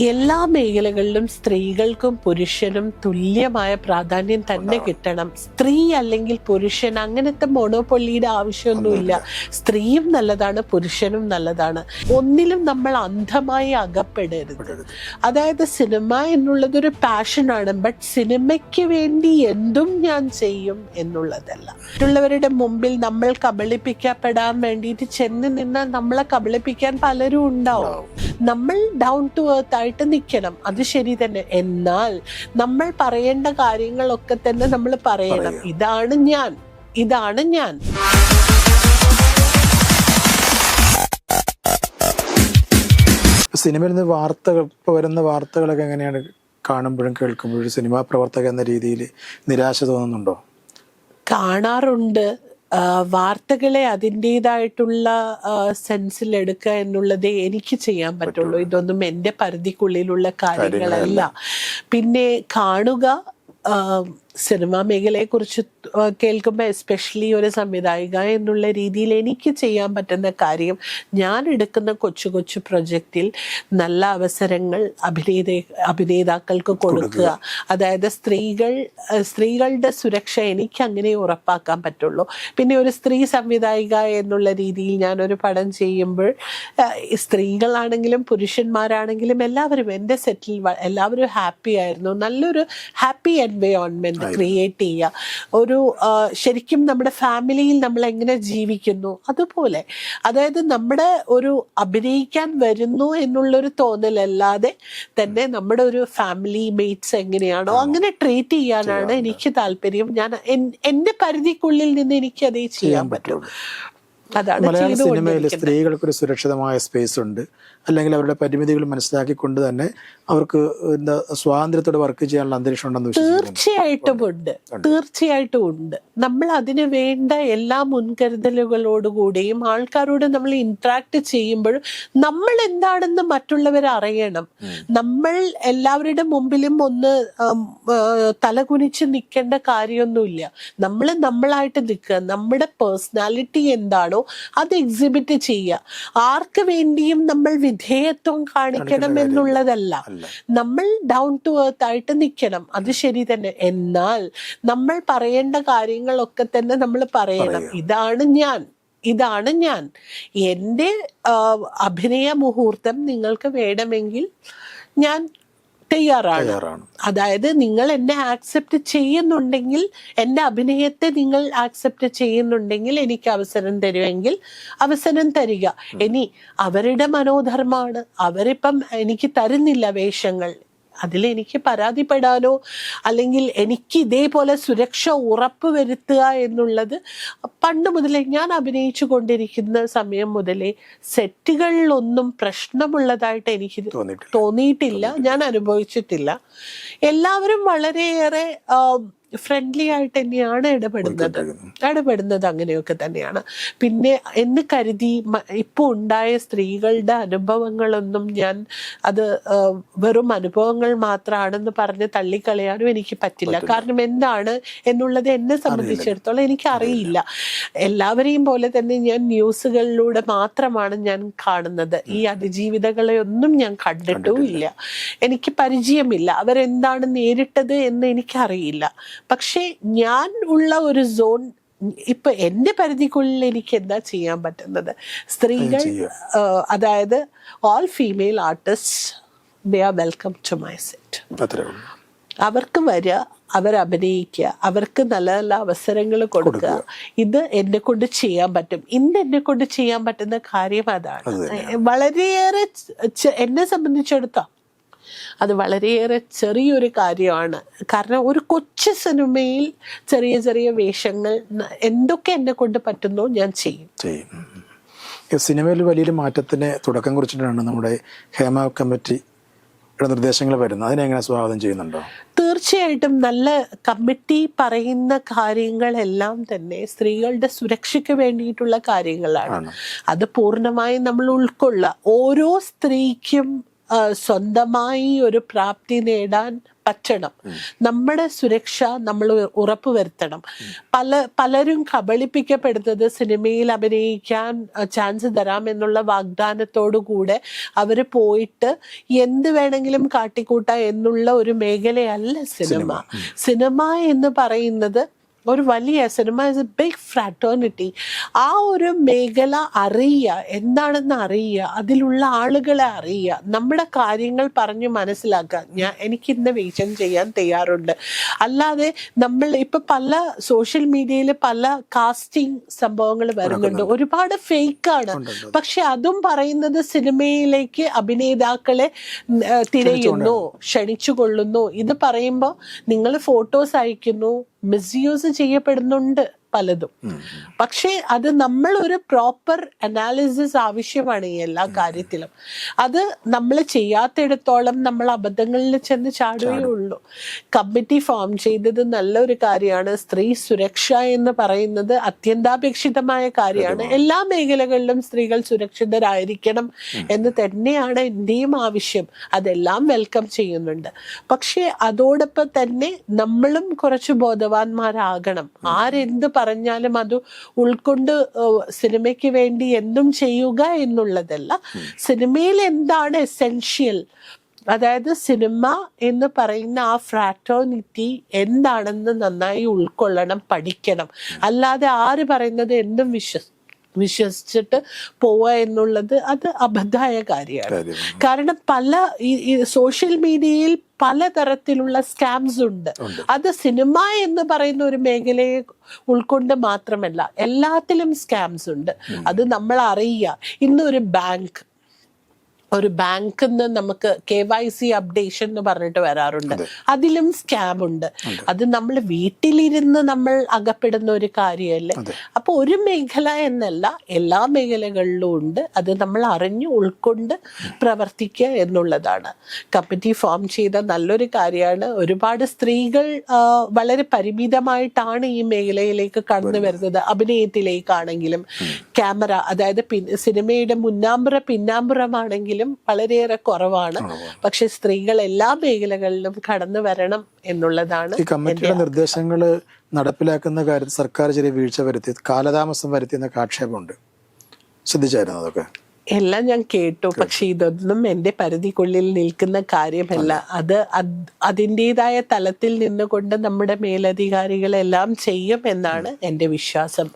എല്ലാ മേഖലകളിലും സ്ത്രീകൾക്കും പുരുഷനും തുല്യമായ പ്രാധാന്യം തന്നെ കിട്ടണം. സ്ത്രീ അല്ലെങ്കിൽ പുരുഷൻ അങ്ങനത്തെ മോണോപ്പൊള്ളിയുടെ ആവശ്യമൊന്നുമില്ല. സ്ത്രീയും നല്ലതാണ് പുരുഷനും നല്ലതാണ്. ഒന്നിലും നമ്മൾ അന്ധമായി അകപ്പെടരുത്. അതായത് സിനിമ എന്നുള്ളത് ഒരു പാഷനാണ് ബട്ട് സിനിമയ്ക്ക് വേണ്ടി എന്തും ഞാൻ ചെയ്യും എന്നുള്ളതല്ല. മറ്റുള്ളവരുടെ മുമ്പിൽ നമ്മൾ കബളിപ്പിക്കപ്പെടാൻ വേണ്ടിയിട്ട് ചെന്ന് നിന്നാൽ നമ്മളെ കബളിപ്പിക്കാൻ പലരും ഉണ്ടാവും. നമ്മൾ ഡൗൺ ടു എർത്ത് ആയിട്ട് നിൽക്കണം. അത് ശരി തന്നെ. എന്നാൽ നമ്മൾ പറയേണ്ട കാര്യങ്ങളൊക്കെ തന്നെ നമ്മൾ പറയണം. ഇതാണ് ഞാൻ. ഇതാണ് ഞാൻ. സിനിമയിൽ നിന്ന് വാർത്തകൾ ഇപ്പോൾ വരുന്ന വാർത്തകളൊക്കെ എങ്ങനെയാണ് കാണുമ്പോഴും കേൾക്കുമ്പോഴും സിനിമാ പ്രവർത്തക എന്ന രീതിയിൽ നിരാശ തോന്നുന്നുണ്ടോ? കാണാറുണ്ട്. വാർത്തകളെ അതിന്റെതായിട്ടുള്ള സെൻസിൽ എടുക്കുക എന്നുള്ളതേ എനിക്ക് ചെയ്യാൻ പറ്റുള്ളൂ. ഇതൊന്നും എന്റെ പരിധിക്കുള്ളിലുള്ള കാര്യങ്ങളല്ല. പിന്നെ കാണുക സിനിമാ മേഖലയെക്കുറിച്ച് കേൾക്കുമ്പോൾ എസ്പെഷ്യലി ഒരു സംവിധായിക എന്നുള്ള രീതിയിൽ എനിക്ക് ചെയ്യാൻ പറ്റുന്ന കാര്യം ഞാൻ എടുക്കുന്ന കൊച്ചു കൊച്ചു പ്രൊജക്റ്റിൽ നല്ല അവസരങ്ങൾ അഭിനേത അഭിനേതാക്കൾക്ക് കൊടുക്കുക. അതായത് സ്ത്രീകൾ സ്ത്രീകളുടെ സുരക്ഷ എനിക്ക് അങ്ങനെ ഉറപ്പാക്കാൻ പറ്റുള്ളൂ. പിന്നെ ഒരു സ്ത്രീ സംവിധായിക എന്നുള്ള രീതിയിൽ ഞാനൊരു പടം ചെയ്യുമ്പോൾ സ്ത്രീകളാണെങ്കിലും പുരുഷന്മാരാണെങ്കിലും എല്ലാവരും എന്റെ സെറ്റിൽ എല്ലാവരും ഹാപ്പി ആയിരുന്നു. നല്ലൊരു ഹാപ്പി ക്രിയേറ്റ് ചെയ്യുക ഒരു ശരിക്കും നമ്മുടെ ഫാമിലിയിൽ നമ്മൾ എങ്ങനെ ജീവിക്കുന്നു അതുപോലെ. അതായത് നമ്മുടെ ഒരു അഭിനയിക്കാൻ വരുന്നു എന്നുള്ളൊരു തോന്നലല്ലാതെ തന്നെ നമ്മുടെ ഒരു ഫാമിലി മേറ്റ്സ് എങ്ങനെയാണോ അങ്ങനെ ട്രീറ്റ് ചെയ്യാനാണ് എനിക്ക് താല്പര്യം. ഞാൻ എന്റെ പരിധിക്കുള്ളിൽ നിന്ന് എനിക്ക് അതേ ചെയ്യാൻ പറ്റും അതാണ് മലയാള സിനിമയിൽ സ്ത്രീകൾക്കൊരു സുരക്ഷിതമായ സ്പേസ് ഉണ്ട്. അല്ലെങ്കിൽ അവരുടെ പരിമിതികൾ മനസ്സിലാക്കിക്കൊണ്ട് തന്നെ അവർക്ക് എന്താ സ്വാതന്ത്ര്യത്തോടെ വർക്ക് ചെയ്യാനുള്ള അന്തരീക്ഷം ഉണ്ടെന്ന് തീർച്ചയായിട്ടും ഉണ്ട്. തീർച്ചയായിട്ടും ഉണ്ട്. നമ്മൾ അതിന് വേണ്ട എല്ലാ മുൻകരുതലുകളോടുകൂടിയും ആൾക്കാരോട് നമ്മൾ ഇന്ററാക്ട് ചെയ്യുമ്പോഴും നമ്മൾ എന്താണെന്ന് മറ്റുള്ളവർ അറിയണം. നമ്മൾ എല്ലാവരുടെ മുമ്പിലും ഒന്ന് തലകുനിച്ച് നിൽക്കേണ്ട കാര്യമൊന്നുമില്ല. നമ്മൾ നമ്മളായിട്ട് നിൽക്കുക. നമ്മുടെ പേഴ്സണാലിറ്റി എന്താണോ അത് എക്സിബിറ്റ് ചെയ്യുക. ആർക്ക് വേണ്ടിയും നമ്മൾ വിധേയത്വം കാണിക്കണം എന്നുള്ളതല്ല. നമ്മൾ ഡൗൺ ടു എർത്ത് ആയിട്ട് നിൽക്കണം അത് ശരി തന്നെ. എന്നാൽ നമ്മൾ പറയേണ്ട കാര്യങ്ങളൊക്കെ തന്നെ നമ്മൾ പറയണം. ഇതാണ് ഞാൻ. ഇതാണ് ഞാൻ. എന്റെ അഭിനയ മുഹൂർത്തം നിങ്ങൾക്ക് വേണമെങ്കിൽ ഞാൻ തയ്യാറാണ്. അതായത് നിങ്ങൾ എന്നെ ആക്സെപ്റ്റ് ചെയ്യുന്നുണ്ടെങ്കിൽ എന്റെ അഭിനയത്തെ നിങ്ങൾ ആക്സെപ്റ്റ് ചെയ്യുന്നുണ്ടെങ്കിൽ എനിക്ക് അവസരം തരുമെങ്കിൽ അവസരം തരിക. ഇനി അവരുടെ മനോധർമ്മമാണ്. അവരിപ്പം എനിക്ക് തരുന്നില്ല വേഷങ്ങൾ. അതിൽ എനിക്ക് പരാതിപ്പെടാനോ അല്ലെങ്കിൽ എനിക്ക് ഇതേപോലെ സുരക്ഷ ഉറപ്പ് വരുത്തുക എന്നുള്ളത് പണ്ട് മുതലേ ഞാൻ അഭിനയിച്ചു കൊണ്ടിരിക്കുന്ന സമയം മുതലേ സെറ്റുകളിലൊന്നും പ്രശ്നമുള്ളതായിട്ട് എനിക്ക് തോന്നിയിട്ടില്ല. ഞാൻ അനുഭവിച്ചിട്ടില്ല. എല്ലാവരും വളരെയേറെ ഫ്രണ്ട്ലി ആയിട്ട് തന്നെയാണ് ഇടപെടുന്നത്. ഇടപെടുന്നത് അങ്ങനെയൊക്കെ തന്നെയാണ്. പിന്നെ എന്ന് കരുതി ഇപ്പോൾ ഉണ്ടായ സ്ത്രീകളുടെ അനുഭവങ്ങളൊന്നും ഞാൻ അത് വെറും അനുഭവങ്ങൾ മാത്രമാണെന്ന് പറഞ്ഞ് തള്ളിക്കളയാനും എനിക്ക് പറ്റില്ല. കാരണം എന്താണ് എന്നുള്ളത് എന്നെ സംബന്ധിച്ചിടത്തോളം എനിക്ക് അറിയില്ല. എല്ലാവരെയും പോലെ തന്നെ ഞാൻ ന്യൂസുകളിലൂടെ മാത്രമാണ് ഞാൻ കാണുന്നത്. ഈ അതിജീവിതകളെ ഒന്നും ഞാൻ കണ്ടിട്ടും ഇല്ല. എനിക്ക് പരിചയമില്ല. അവരെന്താണ് നേരിട്ടത് എന്ന് എനിക്കറിയില്ല. പക്ഷേ ഞാൻ ഉള്ള ഒരു സോൺ ഇപ്പൊ എന്റെ പരിധിക്കുള്ളിൽ എനിക്ക് എന്താ ചെയ്യാൻ പറ്റുന്നത്? സ്ത്രീകൾ അതായത് all female artist they are welcome to my set അവർക്ക് വരിക അവർ അഭിനയിക്കുക അവർക്ക് നല്ല നല്ല അവസരങ്ങൾ കൊടുക്കുക ഇത് എന്നെ കൊണ്ട് ചെയ്യാൻ പറ്റും. ഇന്ന് എന്നെ കൊണ്ട് ചെയ്യാൻ പറ്റുന്ന കാര്യം അതാണ്. അത് വളരെയേറെ എന്നെ സംബന്ധിച്ചിടത്തോളം അത് വളരെയേറെ ചെറിയൊരു കാര്യമാണ്. കാരണം ഒരു കൊച്ചു സിനിമയിൽ ചെറിയ ചെറിയ വേഷങ്ങൾ എന്തൊക്കെ എന്നെ കൊണ്ട് പറ്റുന്നോ ഞാൻ ചെയ്യും. സിനിമയിൽ വലിയൊരു മാറ്റത്തിന് തുടക്കം കുറിച്ചിട്ടാണ് നമ്മുടെ ഹേമ കമ്മിറ്റി നിർദ്ദേശങ്ങൾ വരുന്നത്. അതിനെങ്ങനെ സ്വാഗതം ചെയ്യുന്നുണ്ടോ? തീർച്ചയായിട്ടും നല്ല കമ്മിറ്റി പറയുന്ന കാര്യങ്ങളെല്ലാം തന്നെ സ്ത്രീകളുടെ സുരക്ഷയ്ക്ക് വേണ്ടിയിട്ടുള്ള കാര്യങ്ങളാണ്. അത് പൂർണമായും നമ്മൾ ഉൾക്കൊള്ളുക. ഓരോ സ്ത്രീക്കും സ്വന്തമായി ഒരു പ്രാപ്തി നേടാൻ പറ്റണം. നമ്മുടെ സുരക്ഷ നമ്മൾ ഉറപ്പുവരുത്തണം പല പലരും കബളിപ്പിക്കപ്പെടുന്നത് സിനിമയിൽ അഭിനയിക്കാൻ ചാൻസ് തരാമെന്നുള്ള വാഗ്ദാനത്തോടു കൂടെ അവർ പോയിട്ട് എന്ത് വേണമെങ്കിലും കാട്ടിക്കൂട്ട എന്നുള്ള ഒരു മേഖലയല്ല സിനിമ. സിനിമ എന്ന് പറയുന്നത് ഒരു വലിയ cinema is a big fraternity ആ ഒരു മേഖല അറിയുക എന്താണെന്ന് അറിയുക അതിലുള്ള ആളുകളെ അറിയുക നമ്മുടെ കാര്യങ്ങൾ പറഞ്ഞ് മനസ്സിലാക്കുക. ഞാൻ എനിക്ക് ഇന്ന് വിഷൻ ചെയ്യാൻ തയ്യാറുണ്ട്. അല്ലാതെ നമ്മൾ ഇപ്പൊ പല സോഷ്യൽ മീഡിയയിൽ പല കാസ്റ്റിംഗ് സംഭവങ്ങൾ വരുന്നുണ്ട്. ഒരുപാട് ഫേക്ക് ആണ്. പക്ഷെ അതും പറയുന്നത് സിനിമയിലേക്ക് അഭിനേതാക്കളെ തിരയുന്നു ക്ഷണിച്ചു കൊള്ളുന്നു ഇത് പറയുമ്പോൾ നിങ്ങൾ ഫോട്ടോസ് അയക്കുന്നു മിസ്യൂസ് ചെയ്യപ്പെടുന്നുണ്ട്. പലതും. പക്ഷേ അത് നമ്മൾ ഒരു പ്രോപ്പർ അനാലിസിസ് ആവശ്യമാണ് ഈ എല്ലാ കാര്യത്തിലും. അത് നമ്മൾ ചെയ്യാത്തിടത്തോളം നമ്മൾ അബദ്ധങ്ങളിൽ ചെന്ന് ചാടുകയേ ഉള്ളൂ. കമ്മിറ്റി ഫോം ചെയ്തത് നല്ലൊരു കാര്യമാണ്. സ്ത്രീ സുരക്ഷ എന്ന് പറയുന്നത് അത്യന്താപേക്ഷിതമായ കാര്യമാണ്. എല്ലാ മേഖലകളിലും സ്ത്രീകൾ സുരക്ഷിതരായിരിക്കണം എന്ന് തന്നെയാണ് എന്റെയും ആവശ്യം. അതെല്ലാം വെൽക്കം ചെയ്യുന്നുണ്ട്. പക്ഷേ അതോടൊപ്പം തന്നെ നമ്മളും കുറച്ച് ബോധവാന്മാരാകണം. ആരെന്ത് പറഞ്ഞാലും അത് ഉൾക്കൊണ്ട് സിനിമയ്ക്ക് വേണ്ടി എന്തും ചെയ്യുക എന്നുള്ളതല്ല. സിനിമയിൽ എന്താണ് എസെൻഷ്യൽ അതായത് സിനിമ എന്ന് പറയുന്ന ആ ഫ്രാറ്റോണിറ്റി എന്താണെന്ന് നന്നായി ഉൾക്കൊള്ളണം പഠിക്കണം. അല്ലാതെ ആര് പറയുന്നത് എന്തും വിശ്വസ് വിശ്വസിച്ചിട്ട് പോവുക എന്നുള്ളത് അത് അബദ്ധായ കാര്യമാണ്. കാര്യമാണ്. കാരണം പല ഈ സോഷ്യൽ മീഡിയയിൽ പലതരത്തിലുള്ള സ്കാംസ് ഉണ്ട്. അത് സിനിമ എന്ന് പറയുന്ന ഒരു മേഖലയെ ഉൾക്കൊണ്ട് മാത്രമല്ല എല്ലാത്തിലും സ്കാംസ് ഉണ്ട്. അത് നമ്മൾ അറിയുക. ഇന്നൊരു ബാങ്ക് ഒരു ബാങ്കിൽ നിന്ന് നമുക്ക് കെ വൈ സി അപ്ഡേഷൻ എന്ന് പറഞ്ഞിട്ട് വരാറുണ്ട്. അതിലും സ്കാം ഉണ്ട്. അത് നമ്മൾ വീട്ടിലിരുന്ന് നമ്മൾ അകപ്പെടുന്ന ഒരു കാര്യമല്ലേ? അപ്പൊ ഒരു മേഖല എന്നല്ല എല്ലാ മേഖലകളിലും ഉണ്ട്. അത് നമ്മൾ അറിഞ്ഞു ഉൾക്കൊണ്ട് പ്രവർത്തിക്കുക എന്നുള്ളതാണ്. കമ്മിറ്റി ഫോം ചെയ്ത നല്ലൊരു കാര്യമാണ്. ഒരുപാട് സ്ത്രീകൾ വളരെ പരിമിതമായിട്ടാണ് ഈ മേഖലയിലേക്ക് കടന്നു വരുന്നത്. അഭിനയത്തിലേക്കാണെങ്കിലും ക്യാമറ അതായത് സിനിമയുടെ മുന്നാമ്പുറ പിന്നാമ്പുറമാണെങ്കിലും വളരെയേറെ കുറവാണ്. പക്ഷെ സ്ത്രീകൾ എല്ലാ മേഖലകളിലും കടന്നു വരണം എന്നുള്ളതാണ് ഈ കമ്മിറ്റിയുടെ നിർദ്ദേശങ്ങൾ നടപ്പിലാക്കുന്ന കാര്യത്തിൽ സർക്കാർ ചെറിയ വീഴ്ച വരുത്തി കാലതാമസം വരുത്തി എന്നൊക്കെ ആക്ഷേപമുണ്ട് ശ്രദ്ധിച്ചായിരുന്നു അതൊക്കെ? എല്ലാം ഞാൻ കേട്ടു. പക്ഷെ ഇതൊന്നും എന്റെ പരിധിക്കുള്ളിൽ നിൽക്കുന്ന കാര്യമല്ല. അത്. അത് അതിന്റെതായ തലത്തിൽ നിന്നുകൊണ്ട് നമ്മുടെ മേലധികാരികളെല്ലാം ചെയ്യും എന്നാണ് എന്റെ വിശ്വാസം.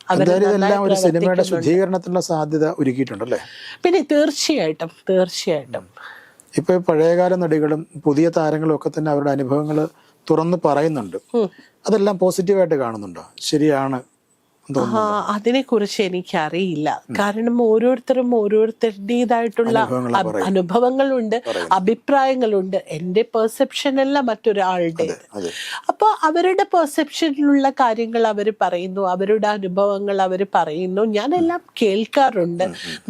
ഒരു സിനിമയുടെ. ശുദ്ധീകരണത്തിനുള്ള സാധ്യത ഒരുക്കിയിട്ടുണ്ടല്ലേ? പിന്നെ തീർച്ചയായിട്ടും തീർച്ചയായിട്ടും. ഇപ്പൊ പഴയകാല നടികളും പുതിയ താരങ്ങളും ഒക്കെ തന്നെ അവരുടെ അനുഭവങ്ങൾ തുറന്ന് പറയുന്നുണ്ട്. അതെല്ലാം പോസിറ്റീവായിട്ട് കാണുന്നുണ്ടോ? ശരിയാണ് എന്ന് ആ തോന്നുന്നു അതിനെ കുറിച്ച് എനിക്കറിയില്ല കാരണം ഓരോരുത്തരും ഓരോരുത്തരുടേതായിട്ടുള്ള അനുഭവങ്ങളാ അനുഭവങ്ങളുണ്ട് അഭിപ്രായങ്ങളുണ്ട്. എന്റെ പെർസെപ്ഷൻ അല്ല മറ്റൊരാളുടെ അപ്പോൾ അവരുടെ പെർസെപ്ഷനിലുള്ള കാര്യങ്ങൾ അവർ പറയുന്നു അവരുടെ അനുഭവങ്ങൾ അവർ പറയുന്നു. ഞാനെല്ലാം കേൾക്കാറുണ്ട്.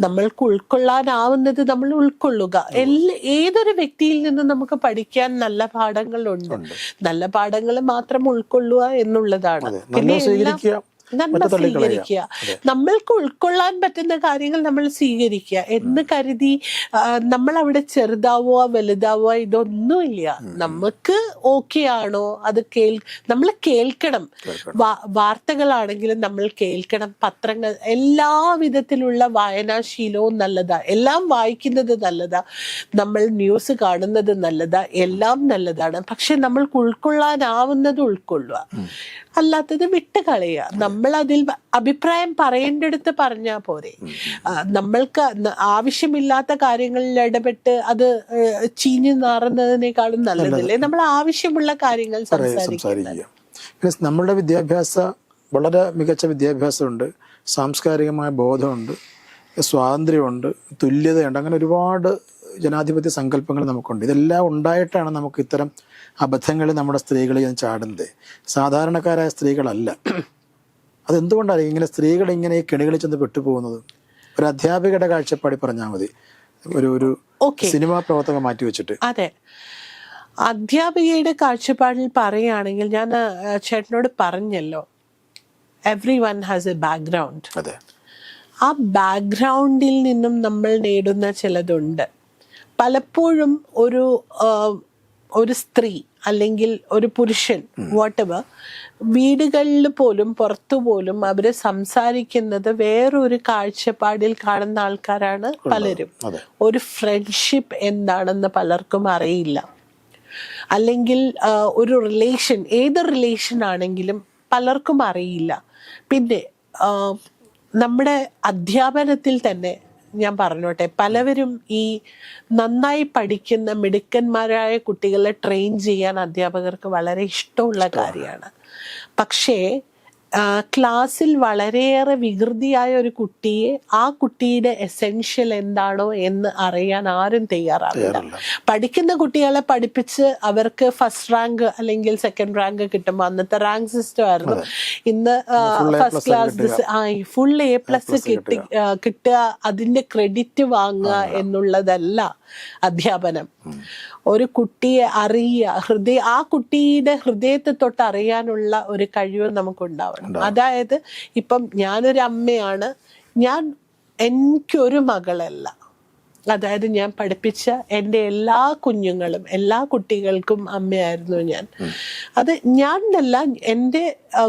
നമ്മൾക്ക് ഉൾക്കൊള്ളാനാവുന്നത് നമ്മൾ ഉൾക്കൊള്ളുക. എല്ലാ ഏതൊരു വ്യക്തിയിൽ നിന്നും നമുക്ക് പഠിക്കാൻ നല്ല പാഠങ്ങളുണ്ട്. നല്ല പാഠങ്ങൾ മാത്രം ഉൾക്കൊള്ളുക എന്നുള്ളതാണ്. പിന്നെ എല്ലാം നന്മ തള്ളിക്കളയുക സ്വീകരിക്കുക. നമ്മൾക്ക് ഉൾക്കൊള്ളാൻ പറ്റുന്ന കാര്യങ്ങൾ നമ്മൾ സ്വീകരിക്കുക. എന്ന് കരുതി നമ്മൾ അവിടെ ചെറുതാവോ വലുതാവോ ഇതൊന്നുമില്ല. നമുക്ക് ഓക്കെ ആണോ? അത് കേൾ നമ്മൾ കേൾക്കണം. വാർത്തകളാണെങ്കിലും നമ്മൾ കേൾക്കണം. പത്രങ്ങൾ എല്ലാ വിധത്തിലുള്ള വായനാശീലവും നല്ലതാ. എല്ലാം വായിക്കുന്നത് നല്ലതാ. നമ്മൾ ന്യൂസ് കാണുന്നത് നല്ലതാ. എല്ലാം നല്ലതാണ്. പക്ഷെ നമ്മൾക്ക് ഉൾക്കൊള്ളാനാവുന്നത് ഉൾക്കൊള്ളുക. അല്ലാത്തത് വിട്ട് കളയുക. നമ്മൾ അതിൽ അഭിപ്രായം പറയേണ്ടടുത്ത് പറഞ്ഞാൽ പോരെ. നമ്മൾക്ക് ആവശ്യമില്ലാത്ത കാര്യങ്ങളിൽ ഇടപെട്ട് അത് ചീഞ്ഞു നാറുന്നതിനേക്കാളും നല്ലതല്ലേ? നമ്മൾ ആവശ്യമുള്ള കാര്യങ്ങൾ സംസാരിക്കുക. നമ്മളുടെ വിദ്യാഭ്യാസ വളരെ മികച്ച വിദ്യാഭ്യാസമുണ്ട്. സാംസ്കാരികമായ ബോധമുണ്ട്. സ്വാതന്ത്ര്യമുണ്ട്. തുല്യതയുണ്ട്. അങ്ങനെ ഒരുപാട് ജനാധിപത്യ സങ്കല്പങ്ങൾ നമുക്കുണ്ട്. ഇതെല്ലാം ഉണ്ടായിട്ടാണ് നമുക്ക് ഇത്തരം അബദ്ധങ്ങളിൽ നമ്മുടെ സ്ത്രീകൾ ഞാൻ ചാടുന്നത്. സാധാരണക്കാരായ സ്ത്രീകളല്ല. അതെന്തുകൊണ്ടാണ് ഇങ്ങനെ സ്ത്രീകൾ ഇങ്ങനെ ഈ കെണികളിൽ ചെന്ന് പെട്ടുപോകുന്നത്? ഒരു അധ്യാപികയുടെ കാഴ്ചപ്പാടി പറഞ്ഞാൽ മതി. ഒരു ഒരു സിനിമാ പ്രവർത്തകം മാറ്റി വെച്ചിട്ട്. അതെ. അധ്യാപികയുടെ കാഴ്ചപ്പാടിൽ പറയുകയാണെങ്കിൽ ഞാൻ ചേട്ടനോട് പറഞ്ഞല്ലോ. Everyone has a background അതെ. ആ ബാക്ക്ഗ്രൗണ്ടിൽ നിന്നും നമ്മൾ നേടുന്ന ചിലതുണ്ട്. പലപ്പോഴും ഒരു ഒരു സ്ത്രീ അല്ലെങ്കിൽ ഒരു പുരുഷൻ വാട്ടവർ വീടുകളിൽ പോലും പുറത്തു പോലും അവർ സംസാരിക്കുന്നത് വേറൊരു കാഴ്ചപ്പാടിൽ കാണുന്ന ആൾക്കാരാണ് പലരും. ഒരു ഫ്രണ്ട്ഷിപ്പ് എന്താണെന്ന് പലർക്കും അറിയില്ല. അല്ലെങ്കിൽ ഒരു റിലേഷൻ ഏത് റിലേഷൻ ആണെങ്കിലും പലർക്കും അറിയില്ല. പിന്നെ നമ്മുടെ അധ്യാപനത്തിൽ തന്നെ ഞാൻ പറഞ്ഞോട്ടെ പലവരും ഈ നന്നായി പഠിക്കുന്ന മിടുക്കന്മാരായ കുട്ടികളെ ട്രെയിൻ ചെയ്യാൻ അധ്യാപകർക്ക് വളരെ ഇഷ്ടമുള്ള കാര്യമാണ്. പക്ഷേ ക്ലാസ്സിൽ വളരെയേറെ വികൃതിയായ ഒരു കുട്ടിയെ ആ കുട്ടിയുടെ എസെൻഷ്യൽ എന്താണോ എന്ന് അറിയാൻ ആരും തയ്യാറാവില്ല. പഠിക്കുന്ന കുട്ടികളെ പഠിപ്പിച്ച് അവർക്ക് ഫസ്റ്റ് റാങ്ക് അല്ലെങ്കിൽ സെക്കൻഡ് റാങ്ക് കിട്ടുമ്പോൾ അന്നത്തെ റാങ്ക് സിസ്റ്റം ആയിരുന്നു. ഇന്ന് ഫസ്റ്റ് ക്ലാസ് ആ ഫുൾ എ പ്ലസ് കിട്ടി കിട്ടുക. അതിന്റെ ക്രെഡിറ്റ് വാങ്ങുക. എന്നുള്ളതല്ല. അധ്യാപനം. ഒരു കുട്ടിയെ അറിയുക ഹൃദയ ആ കുട്ടിയുടെ ഹൃദയത്തെ തൊട്ട് അറിയാനുള്ള ഒരു കഴിവ് നമുക്കുണ്ടാവണം. അതായത് ഇപ്പം ഞാനൊരു അമ്മയാണ് ഞാൻ എനിക്കൊരു മകളല്ല. അതായത് ഞാൻ പഠിപ്പിച്ച എന്റെ എല്ലാ കുഞ്ഞുങ്ങളും എല്ലാ കുട്ടികൾക്കും അമ്മയായിരുന്നു ഞാൻ. അത് ഞാൻ എന്നല്ല എന്റെ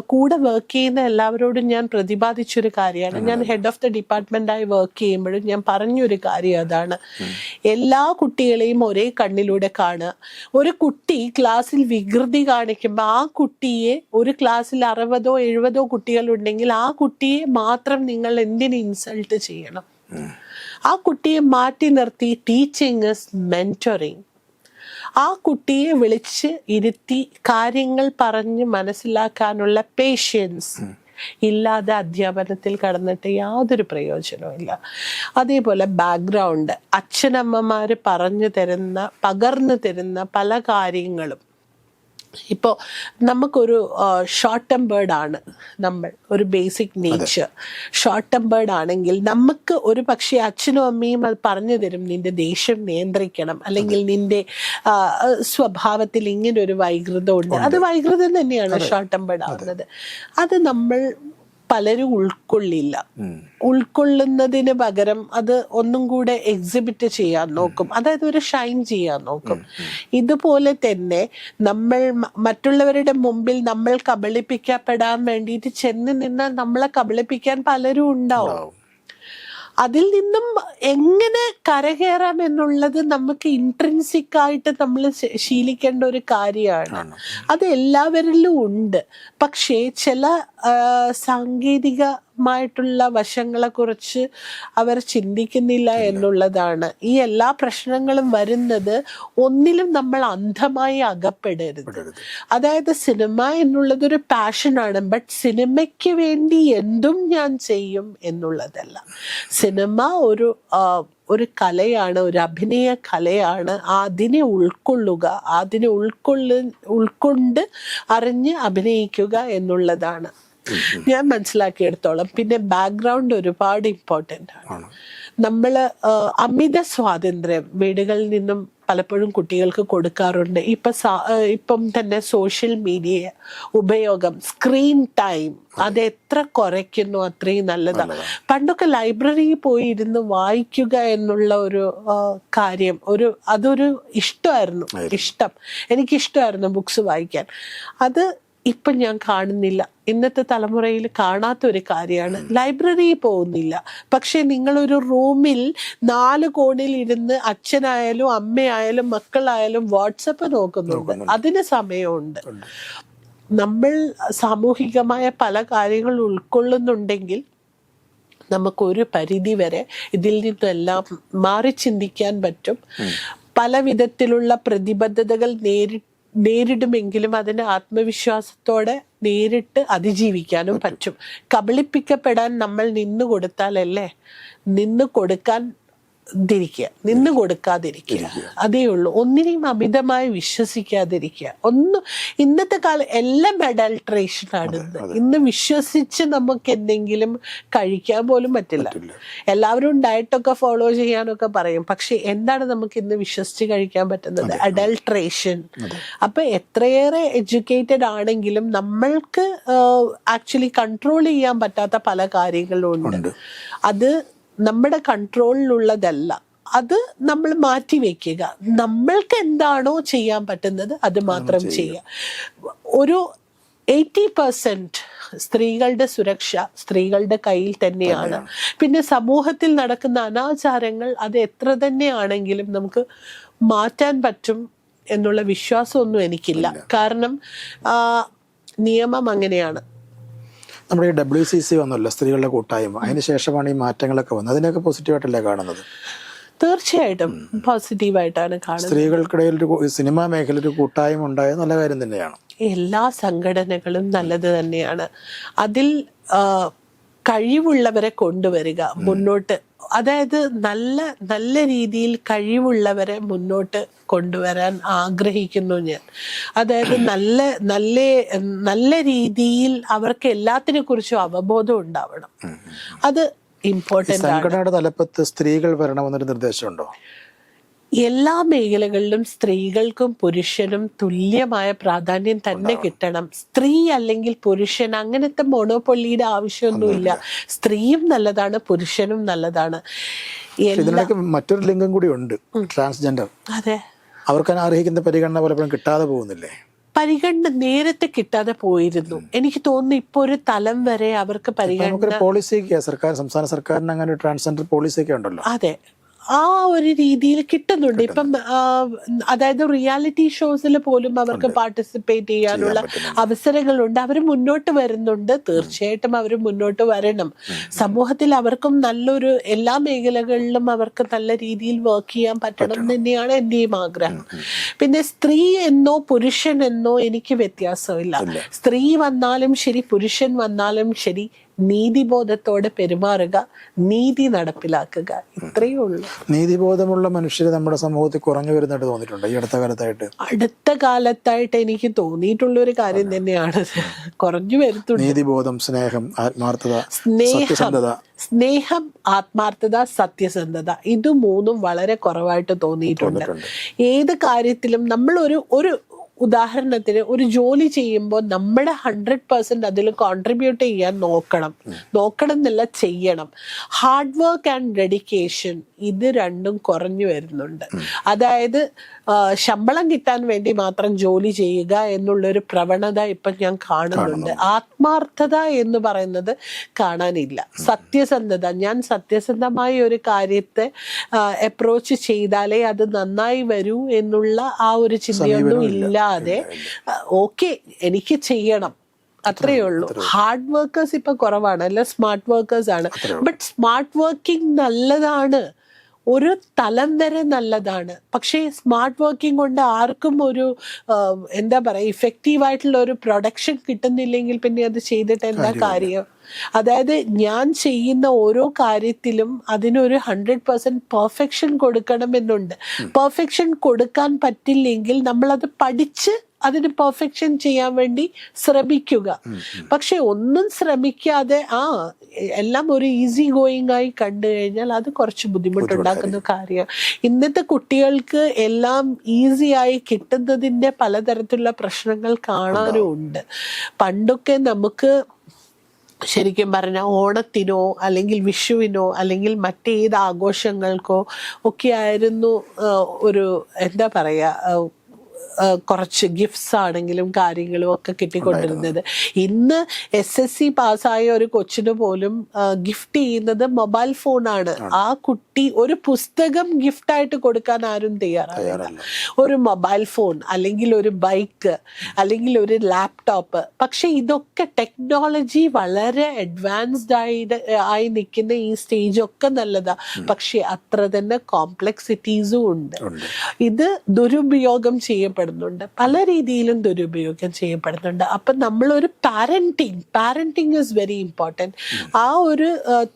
കൂടെ വർക്ക് ചെയ്യുന്ന എല്ലാവരോടും ഞാൻ പ്രതിപാദിച്ചൊരു കാര്യമാണ്. ഞാൻ ഹെഡ് ഓഫ് ദ ഡിപ്പാർട്ട്മെന്റായി വർക്ക് ചെയ്യുമ്പോഴും ഞാൻ പറഞ്ഞൊരു കാര്യം അതാണ്. എല്ലാ കുട്ടികളെയും ഒരേ കണ്ണിലൂടെ കാണുക. ഒരു കുട്ടി ക്ലാസ്സിൽ വികൃതി കാണിക്കുമ്പോൾ ആ കുട്ടിയെ ഒരു ക്ലാസ്സിൽ അറുപതോ എഴുപതോ കുട്ടികളുണ്ടെങ്കിൽ ആ കുട്ടിയെ മാത്രം നിങ്ങൾ എന്തിന് ഇൻസൾട്ട് ചെയ്യണം? ആ കുട്ടിയെ മാറ്റി നിർത്തി ടീച്ചിങ് ഇസ് മെന്ററിങ് ആ കുട്ടിയെ വിളിച്ച് ഇരുത്തി കാര്യങ്ങൾ പറഞ്ഞ് മനസ്സിലാക്കാനുള്ള പേഷ്യൻസ് ഇല്ലാതെ അധ്യാപനത്തിൽ കടന്നിട്ട് യാതൊരു പ്രയോജനവും ഇല്ല. അതേപോലെ ബാക്ക്ഗ്രൗണ്ട് അച്ഛനമ്മമാർ പറഞ്ഞു തരുന്ന പകർന്നു തരുന്ന പല കാര്യങ്ങളും. ഇപ്പോൾ നമുക്കൊരു ഷോർട്ട് ടെമ്പേർഡ് ആണ് നമ്മൾ ഒരു ബേസിക് നേച്ചർ ഷോർട്ട് ടെമ്പേർഡ് ആണെങ്കിൽ നമുക്ക് ഒരു പക്ഷേ അച്ഛനും അമ്മയും അത് പറഞ്ഞു തരും നിന്റെ ദേഷ്യം നിയന്ത്രിക്കണം. അല്ലെങ്കിൽ നിന്റെ സ്വഭാവത്തിൽ ഇങ്ങനെ ഒരു വൈകൃതം ഉണ്ട്. അത് വൈകൃതം തന്നെയാണ് ഷോർട്ട് ടെമ്പേർഡ് ആവുന്നത്. അത് നമ്മൾ പലരും ഉൾക്കൊള്ളില്ല. ഉൾക്കൊള്ളുന്നതിന് പകരം അത് ഒന്നും കൂടെ എക്സിബിറ്റ് ചെയ്യാൻ നോക്കും. അതായത് ഒരു ഷൈൻ ചെയ്യാൻ നോക്കും. ഇതുപോലെ തന്നെ നമ്മൾ മറ്റുള്ളവരുടെ മുമ്പിൽ നമ്മൾ കബളിപ്പിക്കപ്പെടാൻ വേണ്ടിയിട്ട് ചെന്ന് നിന്നാൽ നമ്മളെ കബളിപ്പിക്കാൻ പലരും ഉണ്ടാവും. അതിൽ നിന്നും എങ്ങനെ കരകയറാം എന്നുള്ളത് നമുക്ക് ഇൻട്രൻസിക് ആയിട്ട് നമ്മൾ ശീലിക്കേണ്ട ഒരു കാര്യമാണ്. അത് എല്ലാവരിലും ഉണ്ട്. പക്ഷേ ചില ആ, സാങ്കേതികമായിട്ടുള്ള വശങ്ങളെക്കുറിച്ച് അവർ ചിന്തിക്കുന്നില്ല എന്നുള്ളതാണ്. ഈ എല്ലാ പ്രശ്നങ്ങളും വരുന്നത് ഒന്നിലും നമ്മൾ അന്ധമായി അകപ്പെടരുത്. അതായത് സിനിമ എന്നുള്ളത് ഒരു പാഷനാണ് ബട്ട് സിനിമയ്ക്ക് വേണ്ടി എന്തും ഞാൻ ചെയ്യും എന്നുള്ളതല്ല. സിനിമ ഒരു ഒരു കലയാണ് ഒരു അഭിനയ കലയാണ്. അതിനെ ഉൾക്കൊള്ളുക അതിനെ ഉൾക്കൊള്ളു ഉൾക്കൊണ്ട് അറിഞ്ഞ് അഭിനയിക്കുക എന്നുള്ളതാണ്. ഞാൻ മനസ്സിലാക്കിയെടുത്തോളം. പിന്നെ ബാക്ക്ഗ്രൗണ്ട് ഒരുപാട് ഇമ്പോർട്ടന്റ് ആണ്. നമ്മൾ അമിത സ്വാതന്ത്ര്യം വീടുകളിൽ നിന്നും പലപ്പോഴും കുട്ടികൾക്ക് കൊടുക്കാറുണ്ട്. ഇപ്പം ഇപ്പം തന്നെ സോഷ്യൽ മീഡിയ ഉപയോഗം സ്ക്രീൻ ടൈം അത്. എത്ര കുറയ്ക്കുന്നു അത്രയും നല്ലതാണ് പണ്ടൊക്കെ ലൈബ്രറിയിൽ പോയി ഇരുന്ന് വായിക്കുക എന്നുള്ള ഒരു കാര്യം ഒരു അതൊരു ഇഷ്ടമായിരുന്നു. ഇഷ്ടം. എനിക്കിഷ്ടമായിരുന്നു ബുക്സ് വായിക്കാൻ. അത് ഇപ്പം ഞാൻ കാണുന്നില്ല. ഇന്നത്തെ തലമുറയിൽ കാണാത്ത ഒരു കാര്യമാണ്. ലൈബ്രറിയിൽ പോകുന്നില്ല. പക്ഷെ നിങ്ങളൊരു റൂമിൽ നാല് കോണിൽ ഇരുന്ന് അച്ഛനായാലും അമ്മയായാലും മക്കളായാലും വാട്സപ്പ് നോക്കുന്നുണ്ട്. അതിന് സമയമുണ്ട്. നമ്മൾ സാമൂഹികമായ പല കാര്യങ്ങൾ ഉൾക്കൊള്ളുന്നുണ്ടെങ്കിൽ നമുക്കൊരു പരിധി വരെ ഇതിൽ നിന്നെല്ലാം മാറി ചിന്തിക്കാൻ പറ്റും. പല വിധത്തിലുള്ള പ്രതിബദ്ധതകൾ നേരി നേരിടുമെങ്കിലും അതിന് ആത്മവിശ്വാസത്തോടെ നേരിട്ട് അതിജീവിക്കാനും പറ്റും. കബളിപ്പിക്കപ്പെടാൻ നമ്മൾ നിന്നു കൊടുത്താലല്ലേ നിന്ന് കൊടുക്കാൻ തിരിക്കുക നിന്ന് കൊടുക്കാതിരിക്കുക. അതേ ഉള്ളൂ. ഒന്നിനെയും അമിതമായി വിശ്വസിക്കാതിരിക്കുക. ഒന്ന് ഇന്നത്തെ കാലം എല്ലാം അഡൾട്രേഷൻ ആണ് ഇന്ന്. ഇന്ന് വിശ്വസിച്ച് നമുക്ക് എന്തെങ്കിലും കഴിക്കാൻ പോലും പറ്റില്ല. എല്ലാവരും ഡയറ്റൊക്കെ ഫോളോ ചെയ്യാനൊക്കെ പറയും. പക്ഷെ എന്താണ് നമുക്ക് ഇന്ന് വിശ്വസിച്ച് കഴിക്കാൻ പറ്റുന്നത്? അഡൽട്രേഷൻ അപ്പൊ എത്രയേറെ എഡ്യൂക്കേറ്റഡ് ആണെങ്കിലും നമ്മൾക്ക് ആക്ച്വലി കൺട്രോൾ ചെയ്യാൻ പറ്റാത്ത പല കാര്യങ്ങളും ഉണ്ട്. അത് നമ്മുടെ കൺട്രോളിലുള്ളതല്ല അത് നമ്മൾ മാറ്റി വെക്കുക. നമ്മൾക്ക് എന്താണോ ചെയ്യാൻ പറ്റുന്നത് അത് മാത്രം ചെയ്യുക. ഒരു എയ്റ്റി പെർസെന്റ് സ്ത്രീകളുടെ സുരക്ഷ സ്ത്രീകളുടെ കയ്യിൽ തന്നെയാണ്. പിന്നെ സമൂഹത്തിൽ നടക്കുന്ന അനാചാരങ്ങൾ അത് എത്ര തന്നെയാണെങ്കിലും നമുക്ക് മാറ്റാൻ പറ്റും എന്നുള്ള വിശ്വാസമൊന്നും എനിക്കില്ല. കാരണം നിയമം അങ്ങനെയാണ്. നമ്മുടെ ഈ ഡബ്ല്യു സി സി വന്നല്ലോ സ്ത്രീകളുടെ കൂട്ടായ്മ. അതിന് ശേഷമാണ് ഈ മാറ്റങ്ങളൊക്കെ വന്നത്. അതിനൊക്കെ പോസിറ്റീവായിട്ടല്ലേ കാണുന്നത്? തീർച്ചയായിട്ടും പോസിറ്റീവായിട്ടാണ് കാണുന്നത്. സ്ത്രീകൾക്കിടയിൽ ഒരു സിനിമാ മേഖല ഒരു കൂട്ടായ്മ ഉണ്ടായത് നല്ല കാര്യം തന്നെയാണ്. എല്ലാ സംഘടനകളും നല്ലത് തന്നെയാണ്. അതിൽ കഴിവുള്ളവരെ കൊണ്ടുവരിക മുന്നോട്ട്. അതായത് നല്ല നല്ല രീതിയിൽ കഴിവുള്ളവരെ മുന്നോട്ട് കൊണ്ടുവരാൻ ആഗ്രഹിക്കുന്നു ഞാൻ. അതായത് നല്ല നല്ല നല്ല രീതിയിൽ അവർക്ക് എല്ലാത്തിനെ കുറിച്ചും അവബോധം ഉണ്ടാവണം. അത് ഇമ്പോർട്ടന്റ് തലപ്പത്ത് സ്ത്രീകൾ വരണമെന്നൊരു നിർദ്ദേശമുണ്ടോ? എല്ലാ മേഖലകളിലും സ്ത്രീകൾക്കും പുരുഷനും തുല്യമായ പ്രാധാന്യം തന്നെ കിട്ടണം. സ്ത്രീ അല്ലെങ്കിൽ പുരുഷൻ അങ്ങനത്തെ മോണോപൊള്ളിയുടെ ആവശ്യമൊന്നുമില്ല. സ്ത്രീയും നല്ലതാണ് പുരുഷനും നല്ലതാണ്. ഇതിനിടയ്ക്ക് മറ്റൊരു ലിംഗം കൂടി ഉണ്ട്. ട്രാൻസ്ജെൻഡർ അതെ. അവർക്ക് അർഹിക്കുന്ന പരിഗണന പലപ്പോഴും കിട്ടാതെ പോകുന്നില്ലേ? പരിഗണന നേരത്തെ കിട്ടാതെ പോയിരുന്നു. എനിക്ക് തോന്നുന്നു ഇപ്പൊ ഒരു തലം വരെ അവർക്ക് പരിഗണന പോളിസി പോളിസിയൊക്കെ സർക്കാർ സംസ്ഥാന സർക്കാരിന് അങ്ങനെ ട്രാൻസ്ജെൻഡർ പോളിസിയൊക്കെ ഉണ്ടല്ലോ. അതെ. ആ ഒരു രീതിയിൽ കിട്ടുന്നുണ്ട്. ഇപ്പം അതായത് റിയാലിറ്റി ഷോസിൽ പോലും അവർക്ക് പാർട്ടിസിപ്പേറ്റ് ചെയ്യാനുള്ള അവസരങ്ങളുണ്ട്. അവർ മുന്നോട്ട് വരുന്നുണ്ട്. തീർച്ചയായിട്ടും അവർ മുന്നോട്ട് വരണം. സമൂഹത്തിൽ അവർക്കും നല്ലൊരു എല്ലാ മേഖലകളിലും അവർക്ക് നല്ല രീതിയിൽ വർക്ക് ചെയ്യാൻ പറ്റണം തന്നെയാണ് എന്റെയും ആഗ്രഹം. പിന്നെ സ്ത്രീ എന്നോ പുരുഷൻ എന്നോ എനിക്ക് വ്യത്യാസമില്ല. സ്ത്രീ വന്നാലും ശരി പുരുഷൻ വന്നാലും ശരി നീതിബോധത്തോടെ പെരുമാറുക നീതി നടപ്പിലാക്കുക. ഇത്രയേ ഉള്ളൂ. നീതിബോധമുള്ള മനുഷ്യർ നമ്മുടെ സമൂഹത്തിൽ കുറഞ്ഞു വരുന്നതായിട്ട് തോന്നിയിട്ടുണ്ട് ഈ അടുത്ത കാലത്തായിട്ട്. അടുത്ത കാലത്തായിട്ട് എനിക്ക് തോന്നിയിട്ടുള്ള ഒരു കാര്യം തന്നെയാണ്. കുറഞ്ഞു വരുത്തുണ്ട് നീതിബോധം സ്നേഹം ആത്മാർത്ഥത സ്നേഹം സ്നേഹം ആത്മാർത്ഥത സത്യസന്ധത. ഇത് മൂന്നും വളരെ കുറവായിട്ട് തോന്നിയിട്ടുണ്ട്. ഏത് കാര്യത്തിലും നമ്മൾ ഒരു ഒരു ഉദാഹരണത്തിന് ഒരു ജോലി ചെയ്യുമ്പോൾ നമ്മുടെ ഹൺഡ്രഡ് പെർസെന്റ് അതിൽ കോൺട്രിബ്യൂട്ട് ചെയ്യാൻ നോക്കണം. നോക്കണം എന്നല്ല ചെയ്യണം. ഹാർഡ് വർക്ക് ആൻഡ് ഡെഡിക്കേഷൻ ഇത് രണ്ടും കുറഞ്ഞു വരുന്നുണ്ട്. അതായത് ശമ്പളം കിട്ടാൻ വേണ്ടി മാത്രം ജോലി ചെയ്യുക എന്നുള്ളൊരു പ്രവണത ഇപ്പം ഞാൻ കാണുന്നുണ്ട്. ആത്മാർത്ഥത എന്ന് പറയുന്നത് കാണാനില്ല. സത്യസന്ധത. ഞാൻ സത്യസന്ധമായ ഒരു കാര്യത്തെ അപ്രോച്ച് ചെയ്താലേ അത് നന്നായി വരൂ എന്നുള്ള ആ ഒരു ചിന്തയൊന്നും ഇല്ലാതെ ഓക്കെ എനിക്ക് ചെയ്യണം. അത്രയേ ഉള്ളൂ. ഹാർഡ് വർക്കേഴ്സ് ഇപ്പൊ കുറവാണ്. അല്ല സ്മാർട്ട് വർക്കേഴ്സ് ആണ്. ബട്ട് സ്മാർട്ട് വർക്കിംഗ് നല്ലതാണ്. ഒരു തലം വരെ നല്ലതാണ്. പക്ഷേ സ്മാർട്ട് വർക്കിംഗ് കൊണ്ട് ആർക്കും ഒരു എന്താ പറയുക ഇഫക്റ്റീവ് ആയിട്ടുള്ള ഒരു പ്രൊഡക്ഷൻ കിട്ടുന്നില്ലെങ്കിൽ പിന്നെ അത് ചെയ്തിട്ട് എന്താ കാര്യം? അതായത് ഞാൻ ചെയ്യുന്ന ഓരോ കാര്യത്തിലും അതിനൊരു ഹൺഡ്രഡ് പെർസെന്റ് പെർഫെക്ഷൻ കൊടുക്കണമെന്നുണ്ട്. പെർഫെക്ഷൻ കൊടുക്കാൻ പറ്റില്ലെങ്കിൽ നമ്മളത് പഠിച്ച് അതിന് പെർഫെക്ഷൻ ചെയ്യാൻ വേണ്ടി ശ്രമിക്കുക. പക്ഷെ ഒന്നും ശ്രമിക്കാതെ ആ എല്ലാം ഒരു ഈസി ഗോയിങ് ആയി കണ്ടു കഴിഞ്ഞാൽ അത് കുറച്ച് ബുദ്ധിമുട്ടുണ്ടാക്കുന്ന കാര്യം. ഇന്നത്തെ കുട്ടികൾക്ക് എല്ലാം ഈസി ആയി കിട്ടുന്നതിന്റെ പലതരത്തിലുള്ള പ്രശ്നങ്ങൾ കാണാനും ഉണ്ട്. പണ്ടൊക്കെ നമുക്ക് ശരിക്കും പറഞ്ഞാൽ ഓണത്തിനോ അല്ലെങ്കിൽ വിഷുവിനോ അല്ലെങ്കിൽ മറ്റേത് ആഘോഷങ്ങൾക്കോ ഒക്കെ ആയിരുന്നു ഒരു എന്താ പറയുക കുറച്ച് ഗിഫ്റ്റ്സ് ആണെങ്കിലും കാര്യങ്ങളും ഒക്കെ കിട്ടിക്കൊണ്ടിരുന്നത്. ഇന്ന് എസ് എസ് സി പാസ്സായ ഒരു കൊച്ചിന് പോലും ഗിഫ്റ്റ് ചെയ്യുന്നത് മൊബൈൽ ഫോണാണ് ആ കുട്ടി ഒരു പുസ്തകം ഗിഫ്റ്റ് ആയിട്ട് കൊടുക്കാൻ ആരും തയ്യാറാവില്ല. ഒരു മൊബൈൽ ഫോൺ അല്ലെങ്കിൽ ഒരു ബൈക്ക് അല്ലെങ്കിൽ ഒരു ലാപ്ടോപ്പ് പക്ഷെ ഇതൊക്കെ ടെക്നോളജി വളരെ അഡ്വാൻസ്ഡ് ആയി ആയി നിൽക്കുന്ന ഈ സ്റ്റേജ് ഒക്കെ നല്ലതാ. പക്ഷെ അത്ര തന്നെ കോംപ്ലക്സിറ്റീസും ഉണ്ട്. ഇത് ദുരുപയോഗം ചെയ്യപ്പെടുന്നുണ്ട്. പല രീതിയിലും ദുരുപയോഗം ചെയ്യപ്പെടുന്നുണ്ട്. അപ്പം നമ്മളൊരു parenting parenting is very important ആ ഒരു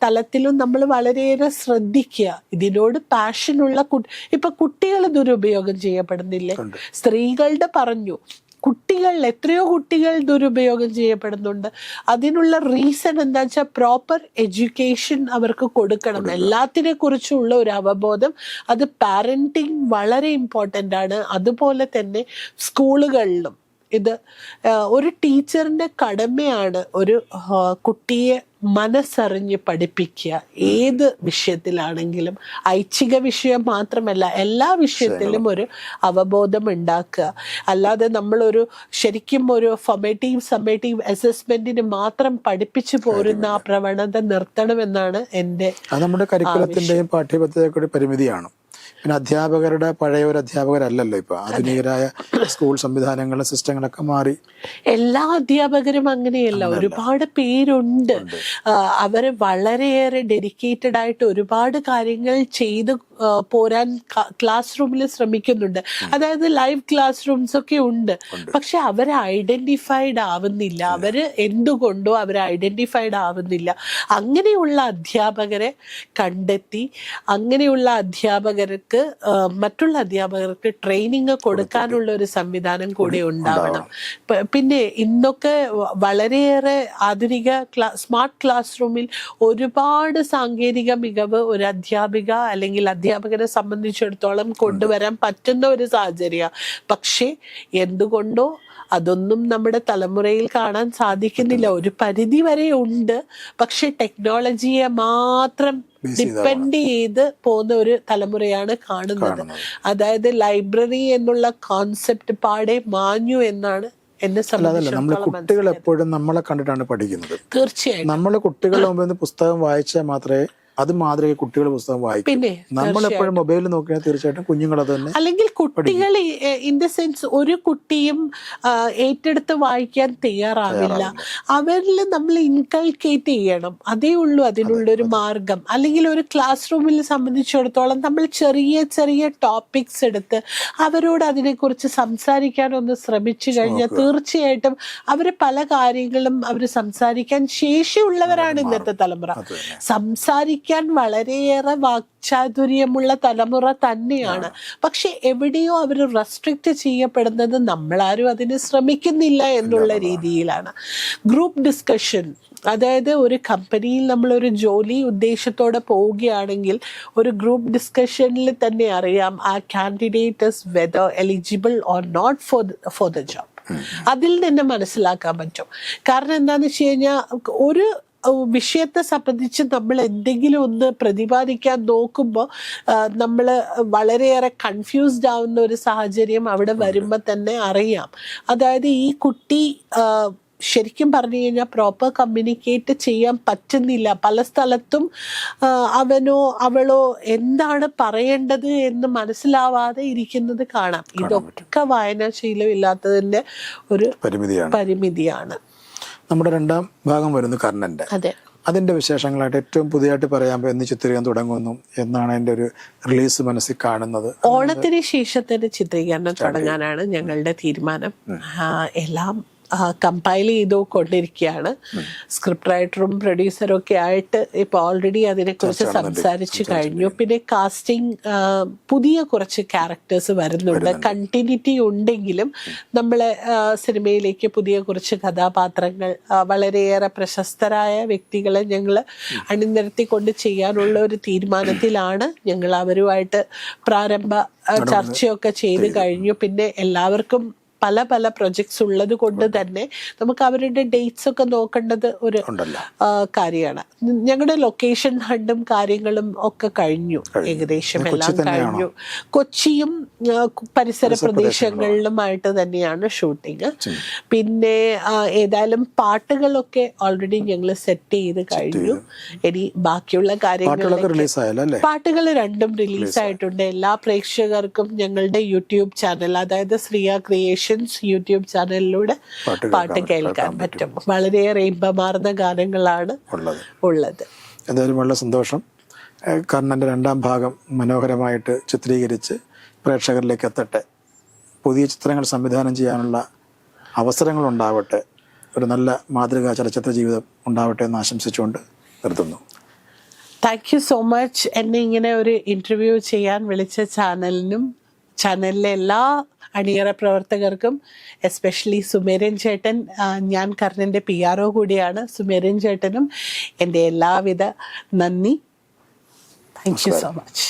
തലത്തിലും നമ്മൾ വളരെയേറെ ശ്രദ്ധിക്കുക. ഇതിനോട് പാഷനുള്ള കുട്ടി ഇപ്പം കുട്ടികൾ ദുരുപയോഗം ചെയ്യപ്പെടുന്നില്ലേ? സ്ത്രീകളുടെ പറഞ്ഞു കുട്ടികൾ എത്രയോ കുട്ടികൾ ദുരുപയോഗം ചെയ്യപ്പെടുന്നുണ്ട്. അതിനുള്ള റീസൺ എന്താ വെച്ചാൽ പ്രോപ്പർ എഡ്യൂക്കേഷൻ അവർക്ക് കൊടുക്കണം. എല്ലാത്തിനെ കുറിച്ചുള്ള ഒരു അവബോധം അത് പാരന്റിങ് വളരെ ഇമ്പോർട്ടന്റ് ആണ്. അതുപോലെ തന്നെ സ്കൂളുകളിലും. ഇത് ഒരു ടീച്ചറിന്റെ കടമയാണ് ഒരു കുട്ടിയെ മനസ്സറിഞ്ഞ് പഠിപ്പിക്കുക. ഏത് വിഷയത്തിലാണെങ്കിലും ഐച്ഛിക വിഷയം മാത്രമല്ല എല്ലാ വിഷയത്തിലും ഒരു അവബോധം ഉണ്ടാക്കുക അല്ലാതെ നമ്മളൊരു ശരിക്കും ഒരു ഫൊമേറ്റീവ് സമ്മേറ്റീവ് അസസ്മെന്റിന് മാത്രം പഠിപ്പിച്ചു പോരുന്ന ആ പ്രവണത നിർത്തണമെന്നാണ് എന്റെ നമ്മുടെ കരിക്കുലത്തിന്റെയും പാഠ്യപദ്ധതിയൊക്കെ ഒരു പരിമിതിയാണ്. പിന്നെ അധ്യാപകരുടെ പഴയ ഒരു അധ്യാപകരല്ലല്ലോ ഇപ്പൊ. ആധുനികരായ സ്കൂൾ സംവിധാനങ്ങളും സിസ്റ്റങ്ങളൊക്കെ മാറി. എല്ലാ അധ്യാപകരും അങ്ങനെയല്ല. ഒരുപാട് പേരുണ്ട്. അവർ വളരെയേറെ ഡെഡിക്കേറ്റഡ് ആയിട്ട് ഒരുപാട് കാര്യങ്ങൾ ചെയ്ത് പോരാൻ ക്ലാസ് റൂമിൽ ശ്രമിക്കുന്നുണ്ട്. അതായത് ലൈവ് ക്ലാസ് റൂംസ് ഒക്കെ ഉണ്ട്. പക്ഷെ അവർ ഐഡന്റിഫൈഡ് ആവുന്നില്ല. അവർ എന്തുകൊണ്ടോ അവർ ഐഡന്റിഫൈഡ് ആവുന്നില്ല. അങ്ങനെയുള്ള അധ്യാപകരെ കണ്ടെത്തി അങ്ങനെയുള്ള അധ്യാപകർക്ക് മറ്റുള്ള അധ്യാപകർക്ക് ട്രെയിനിങ് കൊടുക്കാനുള്ള ഒരു സംവിധാനം കൂടി ഉണ്ടാവണം. പിന്നെ ഇന്നൊക്കെ വളരെയേറെ ആധുനിക ക്ലാ സ്മാർട്ട് ക്ലാസ് റൂമിൽ ഒരുപാട് സാങ്കേതിക മികവ് ഒരു അധ്യാപിക അല്ലെങ്കിൽ അധ്യാപകനെ സംബന്ധിച്ചിടത്തോളം കൊണ്ടുവരാൻ പറ്റുന്ന ഒരു സാഹചര്യ. പക്ഷേ എന്തുകൊണ്ടോ അതൊന്നും നമ്മുടെ തലമുറയിൽ കാണാൻ സാധിക്കുന്നില്ല. ഒരു പരിധി വരെ ഉണ്ട്. പക്ഷെ ടെക്നോളജിയെ മാത്രം ഡിപ്പെൻഡ് ചെയ്ത് പോകുന്ന ഒരു തലമുറയാണ് കാണുന്നത്. അതായത് ലൈബ്രറി എന്നുള്ള കോൺസെപ്റ്റ് പാടെ മാഞ്ഞു എന്നാണ് എന്നെ നമ്മൾ കുട്ടികൾ എപ്പോഴും നമ്മളെ കണ്ടിട്ടാണ് പഠിക്കുന്നത്. തീർച്ചയായും നമ്മൾ കുട്ടികളുടെ മുമ്പിൽ നിന്ന് പുസ്തകം വായിച്ചാൽ മാത്രമേ അത് മാതൃക കുട്ടികൾ പുസ്തകം വായിക്കും. പിന്നെ നമ്മൾ എപ്പോഴും മൊബൈലിൽ നോക്കിയാൽ തീർച്ചയായിട്ടും കുഞ്ഞുങ്ങൾ അത് തന്നെ അല്ലെങ്കിൽ കുട്ടികൾ ഇൻ ദ സെൻസ് ഒരു കുട്ടിയും ഏറ്റെടുത്ത് വായിക്കാൻ തയ്യാറാവില്ല. അവരിൽ നമ്മൾ ഇൻകൾക്കേറ്റ് ചെയ്യണം. അതേ ഉള്ളൂ അതിനുള്ള ഒരു മാർഗം. അല്ലെങ്കിൽ ഒരു ക്ലാസ് റൂമിൽ സംബന്ധിച്ചിടത്തോളം നമ്മൾ ചെറിയ ചെറിയ ടോപ്പിക്സ് എടുത്ത് അവരോട് അതിനെക്കുറിച്ച് സംസാരിക്കാൻ ഒന്ന് ശ്രമിച്ചു കഴിഞ്ഞാൽ തീർച്ചയായിട്ടും അവർ പല കാര്യങ്ങളും അവർ സംസാരിക്കാൻ ശേഷിയുള്ളവരാണ് ഇന്നത്തെ തലമുറ. സംസാരിക്കാൻ വളരെയേറെ വാക്ചാതുര്യമുള്ള തലമുറ തന്നെയാണ്. പക്ഷെ എവിടെയോ അവർ റെസ്ട്രിക്റ്റ് ചെയ്യപ്പെടുന്നത് നമ്മളാരും അതിന് ശ്രമിക്കുന്നില്ല എന്നുള്ള രീതിയിലാണ്. ഗ്രൂപ്പ് ഡിസ്കഷൻ അതായത് ഒരു കമ്പനിയിൽ നമ്മളൊരു ജോലി ഉദ്ദേശത്തോടെ പോവുകയാണെങ്കിൽ ഒരു ഗ്രൂപ്പ് ഡിസ്കഷനിൽ തന്നെ അറിയാം ആ candidate is whether eligible or not for for the job അതിൽ നിന്ന് മനസ്സിലാക്കാൻ പറ്റും. കാരണം എന്താണെന്ന് വെച്ച് കഴിഞ്ഞാൽ ഒരു വിഷയത്തെ സംബന്ധിച്ച് നമ്മൾ എന്തെങ്കിലും ഒന്ന് പ്രതിപാദിക്കാൻ നോക്കുമ്പോൾ നമ്മൾ വളരെയേറെ കൺഫ്യൂസ്ഡ് ആവുന്ന ഒരു സാഹചര്യം അവിടെ വരുമ്പോൾ തന്നെ അറിയാം. അതായത് ഈ കുട്ടി ശരിക്കും പറഞ്ഞു കഴിഞ്ഞാൽ പ്രോപ്പർ കമ്മ്യൂണിക്കേറ്റ് ചെയ്യാൻ പറ്റുന്നില്ല. പല സ്ഥലത്തും അവനോ അവളോ എന്താണ് പറയേണ്ടത് എന്ന് മനസ്സിലാവാതെ ഇരിക്കുന്നത് കാണാം. ഇതൊക്കെ വായനാശീലം ഇല്ലാത്തതിന്റെ ഒരു പരിമിതിയാണ്. പരിമിതിയാണ്. നമ്മുടെ രണ്ടാം ഭാഗം വരുന്നു കർണന്റെ. അതെ. അതിന്റെ വിശേഷങ്ങളായിട്ട് ഏറ്റവും പുതിയതായിട്ട് പറയാൻ എന്ന് ചിത്രീകരണം തുടങ്ങുന്നു എന്നാണ് എന്റെ ഒരു റിലീസ് മനസ്സിൽ കാണുന്നത്. ഓണത്തിന് ശേഷത്തിന്റെ ചിത്രീകരണം തുടങ്ങാനാണ് ഞങ്ങളുടെ തീരുമാനം. എല്ലാം കമ്പൈൽ ചെയ്തു കൊണ്ടിരിക്കുകയാണ് സ്ക്രിപ്റ്റ് റൈറ്ററും പ്രൊഡ്യൂസറും ഒക്കെ ആയിട്ട് ഇപ്പൊ ഓൾറെഡി അതിനെക്കുറിച്ച് സംസാരിച്ചു കഴിഞ്ഞു. പിന്നെ കാസ്റ്റിംഗ് പുതിയ കുറച്ച് ക്യാരക്ടേഴ്സ് വരുന്നുണ്ട്. കണ്ടിന്യൂറ്റി ഉണ്ടെങ്കിലും നമ്മളെ സിനിമയിലേക്ക് പുതിയ കുറച്ച് കഥാപാത്രങ്ങൾ വളരെയേറെ പ്രശസ്തരായ വ്യക്തികളെ ഞങ്ങൾ അണിനിരത്തിക്കൊണ്ട് ചെയ്യാനുള്ള ഒരു തീരുമാനത്തിലാണ് ഞങ്ങൾ അവരുമായിട്ട് പ്രാരംഭ ചർച്ചയൊക്കെ ചെയ്ത്. കഴിഞ്ഞു. പിന്നെ എല്ലാവർക്കും പല പല പ്രൊജക്ട്സ് ഉള്ളത് കൊണ്ട് തന്നെ നമുക്ക് അവരുടെ ഡേറ്റ്സ് ഒക്കെ നോക്കേണ്ടത് ഒരു കാര്യമാണ്. ഞങ്ങളുടെ ലൊക്കേഷൻ ഹണ്ടും കാര്യങ്ങളും ഒക്കെ കഴിഞ്ഞു ഏകദേശം എല്ലാം കഴിഞ്ഞു. കൊച്ചിയും പരിസര പ്രദേശങ്ങളിലുമായിട്ട് തന്നെയാണ് ഷൂട്ടിങ് പിന്നെ ഏതായാലും പാട്ടുകളൊക്കെ ഓൾറെഡി ഞങ്ങൾ സെറ്റ് ചെയ്ത് കഴിഞ്ഞു. ഇനി ബാക്കിയുള്ള കാര്യങ്ങൾ പാട്ടുകൾ രണ്ടും റിലീസ് ആയിട്ടുണ്ട്. എല്ലാ പ്രേക്ഷകർക്കും ഞങ്ങളുടെ യൂട്യൂബ് ചാനൽ അതായത് ശ്രീയ ക്രിയേഷൻസ് യൂട്യൂബ് ചാനലിലൂടെ പാട്ട് കേൾക്കാൻ പറ്റും വളരെയേറെ ഇമ്പമാർന്ന ഗാനങ്ങളാണ് ഉള്ളത്. എന്തായാലും വളരെ സന്തോഷം. കർണന്റെ രണ്ടാം ഭാഗം മനോഹരമായിട്ട് ചിത്രീകരിച്ച് പ്രേക്ഷകരിലേക്ക് എത്തട്ടെ. പുതിയ ചിത്രങ്ങൾ സംവിധാനം ചെയ്യാനുള്ള അവസരങ്ങൾ ഉണ്ടാവട്ടെ ഒരു നല്ല മാതൃകാ ചലച്ചിത്ര ജീവിതം ഉണ്ടാവട്ടെ എന്ന് ആശംസിച്ചുകൊണ്ട് നിർത്തുന്നു. താങ്ക് യു സോ മച്ച് എന്നെ ഇങ്ങനെ ഒരു ഇന്റർവ്യൂ ചെയ്യാൻ വിളിച്ച ചാനലിനും ചാനലിലെ എല്ലാ അണിയറ പ്രവർത്തകർക്കും എസ്പെഷ്യലി സുമേരൻ ചേട്ടൻ ഞാൻ കർണന്റെ പി ആർ ഒ കൂടിയാണ്. സുമേരൻ ചേട്ടനും എന്റെ എല്ലാവിധ നന്ദി. Thank you so much